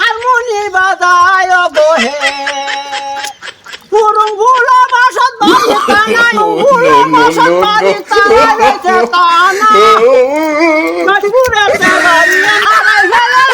Harmony বাজায় বহে পুরুং ভুলা বাসত বাড়ি তানাই ভুলা বাসত বাড়ি তানাই তানা মজবুরে চালাইয়া হারাই ফেলে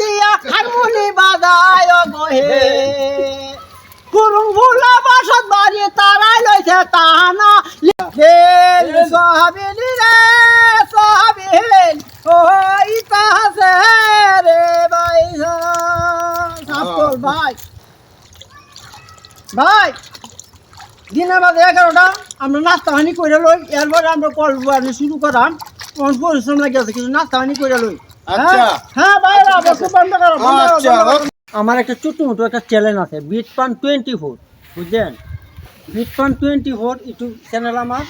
দিয়া হারমোনি বাজায় গহে কুরুং ভুলা বাসত বাড়ি তারাই লইছে তাহানা। ফেল সোহাবিন রে সোহাবিন ও ইতাসে রে ভাই। সাপল ভাই। ভাই দিনের বাজে এগারোটা আমরা নাস্তা হানি করে লই এরপরে আমরা কল শুরু করাম। পরিশ্রম লাগে আছে কিন্তু নাস্তা হানি করে লই। আচ্ছা। হ্যাঁ ভাই। আচ্ছা, বন্ধ করো। আমার একটা ছোট মোটো একটা চ্যানেল আছে বিট পান টোয়েন্টি ফোর বুঝলেন? বিট পান টোয়েন্টি ফোর ইউটিউব চ্যানেল আমার।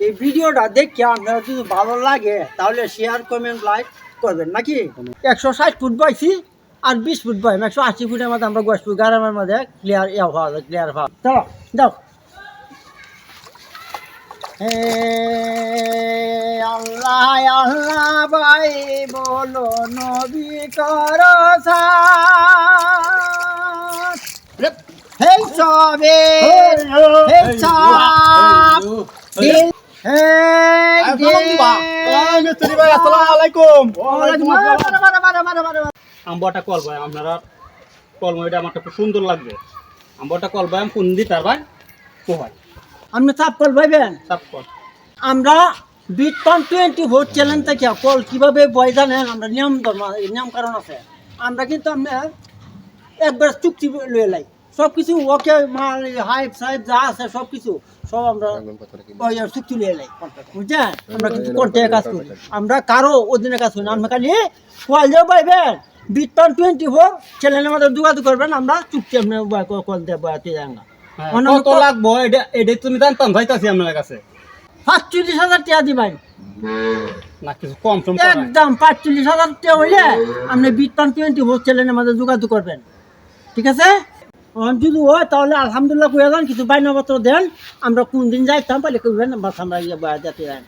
এই ভিডিওটা দেখে আপনার যদি ভালো লাগে তাহলে শেয়ার কমেন্ট লাইক করবেন নাকি? একশো ষাট ফুট বয়সি আর বিশ ফুট বয় একশো আশি ফুটের মধ্যে আমরা বয়স গ্রামের মধ্যে ক্লিয়ার ইয়া হওয়া যায় ক্লিয়ার হওয়া। চলো যাও। হে আল্লাহ আল্লাহ ভাই বলো নবী কর হে সবে হে সব দিল হে মিস্ত্রি ভাই আসসালামু আলাইকুম। আম্বটা কল ভাই আপনারা কলময়টা আমার খুব সুন্দর লাগবে। আম্বটা কল ভাই আমি কোন দিই তার ভাই? কোহাই আপনি চাপ্পল ভাইবেন সব কল। আমরা বিটকয়েন টোয়েন্টি ফোর চ্যানেল থেকে কল কীভাবে বয় জানেন? আমরা নিয়ম ধর্ম নিয়ম কারণ আছে। আমরা কিন্তু আমরা একবার চুক্তি লয়ে লাই। সব কিছু ওকে মাল, হাইপ, সাইপ যা আছে সব কিছু সব আমরা চুক্তি লয়ে লাই। বুঝছেন? আমরা কিন্তু কন্ট্যাক্ট কাজ করি। আমরা কারও অধীনে কাজ করি না। আমরা খালি কল যে পাইবেন বিটকয়েন টোয়েন্টি ফোর চ্যানেলের মধ্যে যোগাযোগ করবেন। আমরা চুক্তি আপনি কল দিয়ে বয়াতে যাই না কত লাগবো? এটা এটা তুমি জানতাম, যাইতাছি আপনার কাছে। পাঁচচল্লিশ হাজার টাকা না কিছু কম। একদম পাঁচচল্লিশ হাজার টাকা হইলে আপনি বিটপান টোয়েন্টি চ্যানেলের মধ্যে যোগাযোগ করবেন। ঠিক আছে? যদি হয় তাহলে আলহামদুলিল্লাহ কয়ে দেন কিছু বাইনাপত্র দেন আমরা কোন দিন যাইতাম পাইলে কইবেন বাস আমরা ইয়ে যেতে যাই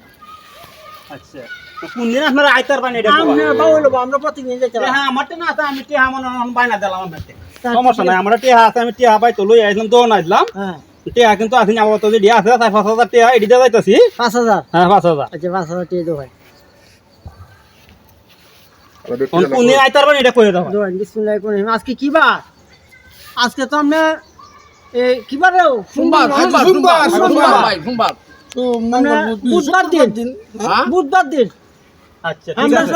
আচ্ছা তো কোন দিন আপনারা আইতার বানি এটা আমরা আমরা প্রতিদিন পারি। হ্যাঁ আমারটা না আছে আমি টিহা মনে বাইনা দিলাম সমস্যা নাই আমার টিহা আছে আমি টিহা তো লই আইলাম দোন আইলাম। হ্যাঁ। কিন্তু আসেন আবার তো যদি আছে চার পাঁচ হাজার টিহা এটি দিয়ে যাইতাছি। পাঁচ হাজার হ্যাঁ পাঁচ হাজার আচ্ছা পাঁচ হাজার কোন আইতার বানি এটা বিসমুল্লাহ করে আজকে কি বার আজকে তো আমরা এই কি বার রে? সোমবার সোমবার সোমবার সোমবার ভাই সোমবার তো বুধবার দিন। বুধবার দিন। আচ্ছা ঠিক আমরা আছে।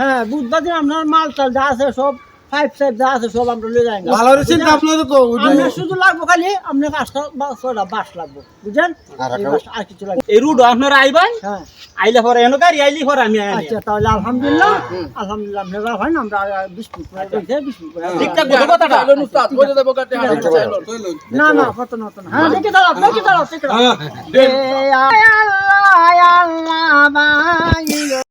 হ্যাঁ বুধবার দিন আপনার মাল টাল যা আছে সব ফাইভ সাইভ যা আছে সব আমরা লয়ে যাই ভালো রে চিন্তা আপনাদের তো আমরা শুধু লাগবো খালি আপনার পাঁচটা বা ছটা বাস লাগবো বাস- আর কিছু লাগবে এই রুট আপনারা আইবাই? হ্যাঁ। আইলে পরে এনো গাড়ি আইলি পরে আমি আচ্ছা তাহলে আলহামদুলিল্লাহ। আলহামদুলিল্লাহ আপনারা হয় না আমরা না না কত না হ্যাঁ দেখে দেখে দেখে আল্লাহ আল্লাহ